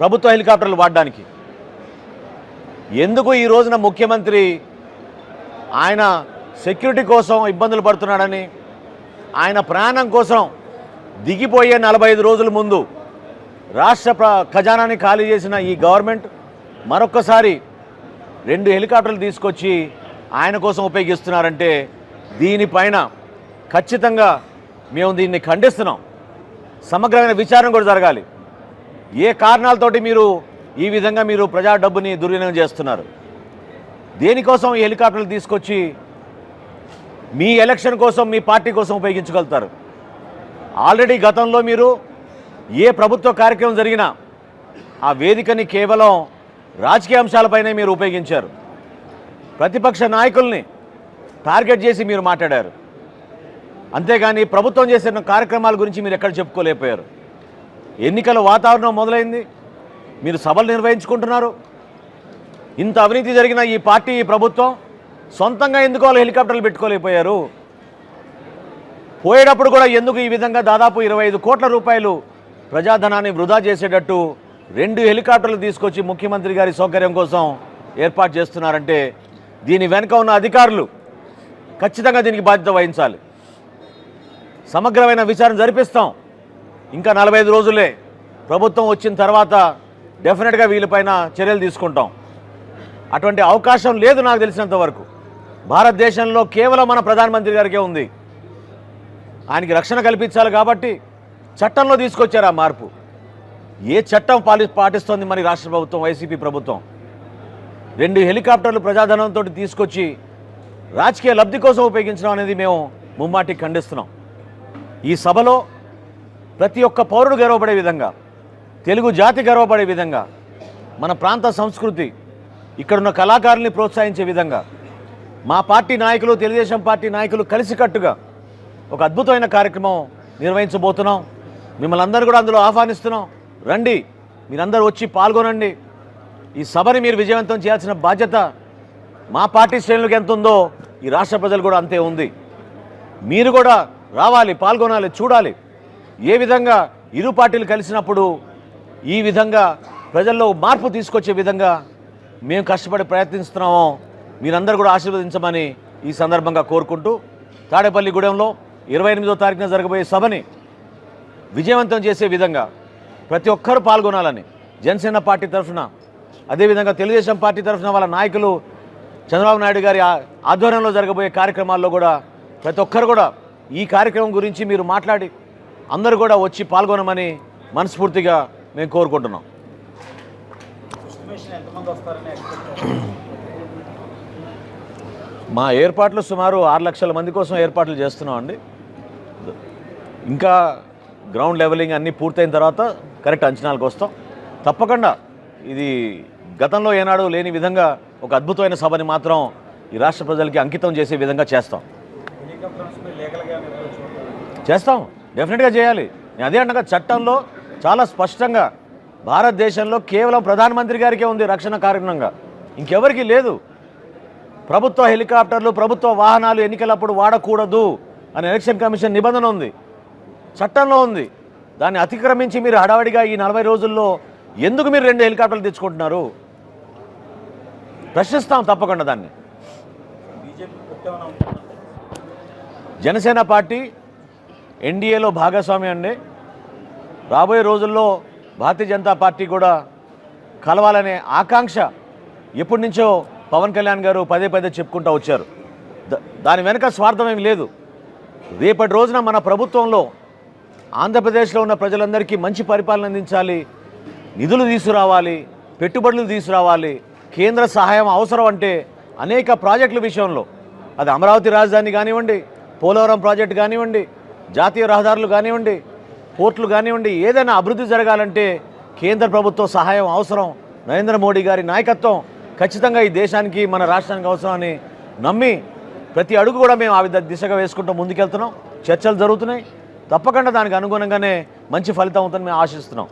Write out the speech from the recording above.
ప్రభుత్వ హెలికాప్టర్లు వాడడానికి. ఎందుకు ఈ రోజున ముఖ్యమంత్రి ఆయన సెక్యూరిటీ కోసం ఇబ్బందులు పడుతున్నాడని ఆయన ప్రాణం కోసం దిగిపోయే నలభై ఐదు రోజుల ముందు రాష్ట్ర ప్ర ఖజానాని ఖాళీ చేసిన ఈ గవర్నమెంట్ మరొక్కసారి రెండు హెలికాప్టర్లు తీసుకొచ్చి ఆయన కోసం ఉపయోగిస్తున్నారంటే దీనిపైన ఖచ్చితంగా మేము దీన్ని ఖండిస్తున్నాం. సమగ్రమైన విచారణ కూడా జరగాలి. ఏ కారణాలతోటి మీరు ఈ విధంగా మీరు ప్రజా డబ్బుని దుర్వినియోగం చేస్తున్నారు? దేనికోసం ఈ హెలికాప్టర్లు తీసుకొచ్చి మీ ఎలక్షన్ కోసం మీ పార్టీ కోసం ఉపయోగించగలుగుతారు? ఆల్రెడీ గతంలో మీరు ఏ ప్రభుత్వ కార్యక్రమం జరిగినా ఆ వేదికని కేవలం రాజకీయ అంశాలపైనే మీరు ఉపయోగించారు. ప్రతిపక్ష నాయకుల్ని టార్గెట్ చేసి మీరు మాట్లాడారు. అంతేగాని ప్రభుత్వం చేసిన కార్యక్రమాల గురించి మీరు ఎక్కడ చెప్పుకోలేకపోయారు. ఎన్నికల వాతావరణం మొదలైంది. మీరు సభలు నిర్వహించుకుంటున్నారు. ఇంత అవినీతి జరిగిన ఈ పార్టీ ఈ ప్రభుత్వం సొంతంగా ఎందుకు వాళ్ళు హెలికాప్టర్లు పెట్టుకోలేకపోయారు? పోయేటప్పుడు కూడా ఎందుకు ఈ విధంగా దాదాపు ఇరవై ఐదు కోట్ల రూపాయలు ప్రజాధనాన్ని వృధా చేసేటట్టు రెండు హెలికాప్టర్లు తీసుకొచ్చి ముఖ్యమంత్రి గారి సౌకర్యం కోసం ఏర్పాటు చేస్తున్నారంటే దీని వెనుక ఉన్న అధికారులు ఖచ్చితంగా దీనికి బాధ్యత వహించాలి. సమగ్రమైన విచారణ జరిపిస్తాం. ఇంకా నలభై ఐదు రోజులే ప్రభుత్వం వచ్చిన తర్వాత డెఫినెట్గా వీళ్ళపైన చర్యలు తీసుకుంటాం. అటువంటి అవకాశం లేదు నాకు తెలిసినంత వరకు. భారతదేశంలో కేవలం మన ప్రధానమంత్రి గారికే ఉంది. ఆయనకి రక్షణ కల్పించాలి కాబట్టి చట్టంలో తీసుకొచ్చారు ఆ మార్పు. ఏ చట్టం పాలి పాటిస్తోంది మరి రాష్ట్ర ప్రభుత్వం వైసీపీ ప్రభుత్వం? రెండు హెలికాప్టర్లు ప్రజాధనంతో తీసుకొచ్చి రాజకీయ లబ్ధి కోసం ఉపయోగించడం అనేది మేము ముమ్మాటి ఖండిస్తున్నాం. ఈ సభలో ప్రతి ఒక్క పౌరుడు గర్వపడే విధంగా తెలుగు జాతి గర్వపడే విధంగా మన ప్రాంత సంస్కృతి ఇక్కడున్న కళాకారుల్ని ప్రోత్సహించే విధంగా మా పార్టీ నాయకులు తెలుగుదేశం పార్టీ నాయకులు కలిసికట్టుగా ఒక అద్భుతమైన కార్యక్రమం నిర్వహించబోతున్నాం. మిమ్మల్ని అందరూ కూడా అందులో ఆహ్వానిస్తున్నాం. రండి మీరందరూ వచ్చి పాల్గొనండి. ఈ సభని మీరు విజయవంతం చేయాల్సిన బాధ్యత మా పార్టీ శ్రేణులకు ఎంత ఉందో ఈ రాష్ట్ర ప్రజలు కూడా అంతే ఉంది. మీరు కూడా రావాలి పాల్గొనాలి చూడాలి. ఏ విధంగా ఇరు పార్టీలు కలిసినప్పుడు ఈ విధంగా ప్రజల్లో మార్పు తీసుకొచ్చే విధంగా మేము కష్టపడి ప్రయత్నిస్తున్నామో మీరందరూ కూడా ఆశీర్వదించమని ఈ సందర్భంగా కోరుకుంటూ తాడేపల్లిగూడెంలో ఇరవై ఎనిమిదో తారీఖున జరగబోయే సభని విజయవంతం చేసే విధంగా ప్రతి ఒక్కరూ పాల్గొనాలని జనసేన పార్టీ తరఫున అదేవిధంగా తెలుగుదేశం పార్టీ తరఫున వాళ్ళ నాయకులు చంద్రబాబు నాయుడు గారి ఆధ్వర్యంలో జరగబోయే కార్యక్రమాల్లో కూడా ప్రతి ఒక్కరు కూడా ఈ కార్యక్రమం గురించి మీరు మాట్లాడి అందరూ కూడా వచ్చి పాల్గొనమని మనస్ఫూర్తిగా మేము కోరుకుంటున్నాం. మా ఏర్పాట్లు సుమారు ఆరు లక్షల మంది కోసం ఏర్పాట్లు చేస్తున్నాం అండి. ఇంకా గ్రౌండ్ లెవెలింగ్ అన్నీ పూర్తయిన తర్వాత కరెక్ట్ అంచనాలకు వస్తాం. తప్పకుండా ఇది గతంలో ఏనాడు లేని విధంగా ఒక అద్భుతమైన సభని మాత్రం ఈ రాష్ట్ర ప్రజలకి అంకితం చేసే విధంగా చేస్తాం. చేస్తాం. డెఫినెట్గా చేయాలి. నేను అదే అంటగా చట్టంలో చాలా స్పష్టంగా భారతదేశంలో కేవలం ప్రధానమంత్రి గారికే ఉంది రక్షణ కారణంగా. ఇంకెవరికి లేదు. ప్రభుత్వ హెలికాప్టర్లు ప్రభుత్వ వాహనాలు ఎన్నికలప్పుడు వాడకూడదు అని ఎలక్షన్ కమిషన్ నిబంధన ఉంది. చట్టంలో ఉంది. దాన్ని అతిక్రమించి మీరు హడావడిగా ఈ నలభై రోజుల్లో ఎందుకు మీరు రెండు హెలికాప్టర్లు తెచ్చుకుంటున్నారు? ప్రశ్నిస్తాం తప్పకుండా దాన్ని. జనసేన పార్టీ ఎన్డీఏలో భాగస్వామి అండి. రాబోయే రోజుల్లో భారతీయ జనతా పార్టీ కూడా కలవాలనే ఆకాంక్ష ఎప్పటి నుంచో పవన్ కళ్యాణ్ గారు పదే పదే చెప్పుకుంటూ వచ్చారు. దాని వెనక స్వార్థం ఏమి లేదు. రేపటి రోజున మన ప్రభుత్వంలో ఆంధ్రప్రదేశ్లో ఉన్న ప్రజలందరికీ మంచి పరిపాలన అందించాలి నిధులు తీసుకురావాలి పెట్టుబడులు తీసుకురావాలి కేంద్ర సహాయం అవసరం అంటే అనేక ప్రాజెక్టుల విషయంలో. అది అమరావతి రాజధాని కానివ్వండి పోలవరం ప్రాజెక్టు కానివ్వండి జాతీయ రహదారులు కానివ్వండి పోర్టులు కానివ్వండి ఏదైనా అభివృద్ధి జరగాలంటే కేంద్ర ప్రభుత్వ సహాయం అవసరం. నరేంద్ర మోడీ గారి నాయకత్వం ఖచ్చితంగా ఈ దేశానికి మన రాష్ట్రానికి అవసరం అని నమ్మి ప్రతి అడుగు కూడా మేము ఆ విధ దిశగా వేసుకుంటూ ముందుకెళ్తున్నాం. చర్చలు జరుగుతున్నాయి. తప్పకుండా దానికి అనుగుణంగానే మంచి ఫలితం అవుతుందని మేము ఆశిస్తున్నాం.